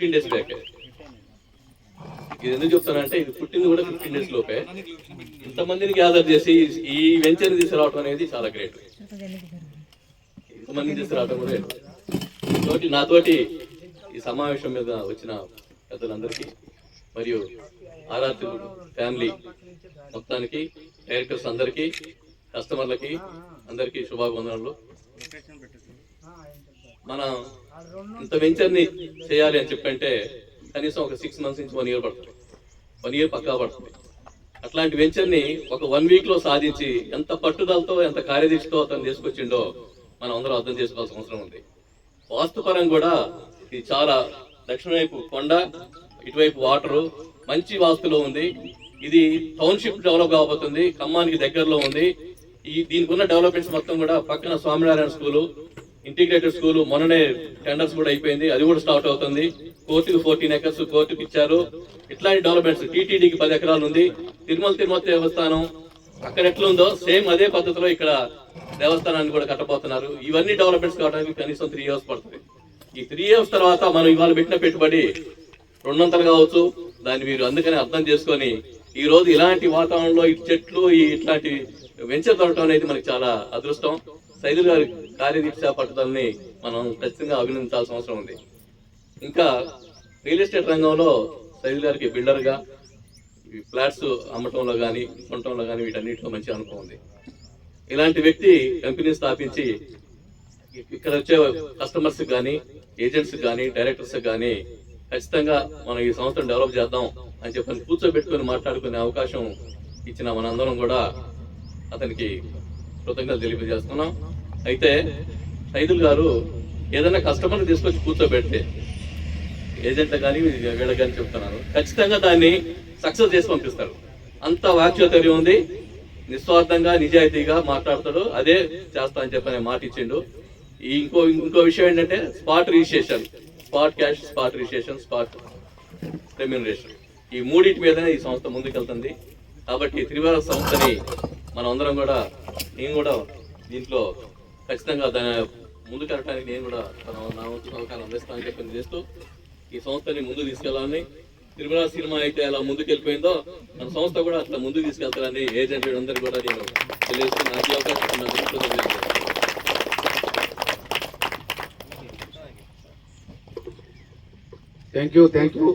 Fifteen days back ఇది ఎందుకు చెప్తానంటే ఇది పుట్టింది కూడా ఫిఫ్టీన్ డేస్ లోపే. ఇంతమందిని గ్యాదర్ చేసి ఈ వెంచర్ని తీసుకురావడం అనేది చాలా గ్రేట్ ఇంతమందిని తీసుకురావడం కూడా తోటి నాతోటి ఈ సమావేశం మీద వచ్చిన పెద్దలందరికీ మరియు ఆరాధ్య ఫ్యామిలీ మొత్తానికి డైరెక్టర్స్ అందరికీ కస్టమర్లకి అందరికీ శుభాభివందనలు మనం ఇంత వెంచర్ని చేయాలి అని చెప్పంటే కనీసం ఒక సిక్స్ మంత్స్ నుంచి వన్ ఇయర్ పడుతుంది. వన్ ఇయర్ పక్కా పడుతుంది. అట్లాంటి వెంచర్ని ఒక వన్ వీక్లో సాధించి ఎంత పట్టుదలతో ఎంత కార్యదీక్షతో అతను తీసుకొచ్చిండో మనం అందరం అర్థం చేసుకోవాల్సిన అవసరం ఉంది. వాస్తుపరం కూడా ఇది చాలా దక్షిణ వైపు కొండ ఇటువైపు వాటరు మంచి వాస్తులో ఉంది. ఇది టౌన్షిప్ డెవలప్ కాబోతుంది ఖమ్మానికి దగ్గరలో ఉంది. ఈ దీనికి ఉన్న డెవలప్మెంట్స్ మొత్తం కూడా పక్కన స్వామినారాయణ స్కూలు ఇంటిగ్రేటెడ్ స్కూల్ మొన్ననే టెండర్స్ కూడా అయిపోయింది. అది కూడా స్టార్ట్ అవుతుంది. కోర్టుకు ఫోర్టీన్ ఎకర్స్ కోర్టుకు ఇచ్చారు. ఇట్లాంటి డెవలప్మెంట్స్ టీటీడీకి పది ఎకరాలు ఉంది. తిరుమల తిరుమల దేవస్థానం అక్కడ ఎట్లుందో సేమ్ అదే పద్ధతిలో ఇక్కడ దేవస్థానాన్ని కూడా కట్టబోతున్నారు. ఇవన్నీ డెవలప్మెంట్స్ కావడానికి కనీసం త్రీ ఇయర్స్ పడుతుంది. ఈ త్రీ ఇయర్స్ తర్వాత మనం ఇవాళ పెట్టిన పెట్టుబడి రెండొంతలు కావచ్చు. దాన్ని మీరు అందుకని అర్థం చేసుకొని ఈ రోజు ఇలాంటి వాతావరణంలో ఈ చెట్లు ఈ ఇట్లాంటి వెంచర్ దొరకడం అనేది మనకి చాలా అదృష్టం. సైదుల్ గారి కార్యదీక్ష పట్టుదలని మనం ఖచ్చితంగా అభినందించాల్సిన అవసరం ఉంది. ఇంకా రియల్ ఎస్టేట్ రంగంలో సైదుల్ గారికి బిల్డర్గా ఫ్లాట్స్ అమ్మటంలో కానీ కొనటంలో కానీ వీటన్నిటిలో మంచి అనుభవం ఉంది. ఇలాంటి వ్యక్తి కంపెనీ స్థాపించి ఇక్కడ వచ్చే కస్టమర్స్ కానీ ఏజెంట్స్ కానీ డైరెక్టర్స్ కానీ ఖచ్చితంగా మనం ఈ సంస్థను డెవలప్ చేద్దాం అని చెప్పని కూర్చోబెట్టుకొని మాట్లాడుకునే అవకాశం ఇచ్చిన మనందరం కూడా అతనికి కృతజ్ఞతలు తెలియజేస్తున్నాం. అయితే సైదుల్ గారు ఏదైనా కస్టమర్ని తీసుకొచ్చి కూర్చోబెడితే ఏజెంట్ కానీ వీళ్ళకి కానీ చెప్తున్నారు. ఖచ్చితంగా దాన్ని సక్సెస్ చేసి పంపిస్తారు. అంత వాక్యోతర్యం ఉంది. నిస్వార్థంగా నిజాయితీగా మాట్లాడతాడు. అదే చేస్తా అని చెప్పని మాట ఇచ్చిండు. ఈ ఇంకో ఇంకో విషయం ఏంటంటే spot registration. Spot cash spot registration spot remuneration. ఈ మూడింటి మీదనే ఈ సంస్థ ముందుకెళ్తుంది. కాబట్టి త్రివార సంస్థని మనం అందరం కూడా నేను కూడా దీంట్లో ఖచ్చితంగా దాని ముందుకెళ్ళడానికి నేను కూడా తన నా వంతు సహకారం అందిస్తానని చెప్పి చేస్తూ ఈ సంస్థని ముందు తీసుకెళ్ళాలని తిరుమల సినిమా అయితే అలా ముందుకు వెళ్ళిపోయిందో మన సంస్థ కూడా అట్లా ముందుకు తీసుకెళ్తారని ఏజెంట్ అందరికీ కూడా నేను తెలియజేస్తూ నాకు అవకాశం థ్యాంక్ యూ థ్యాంక్ యూ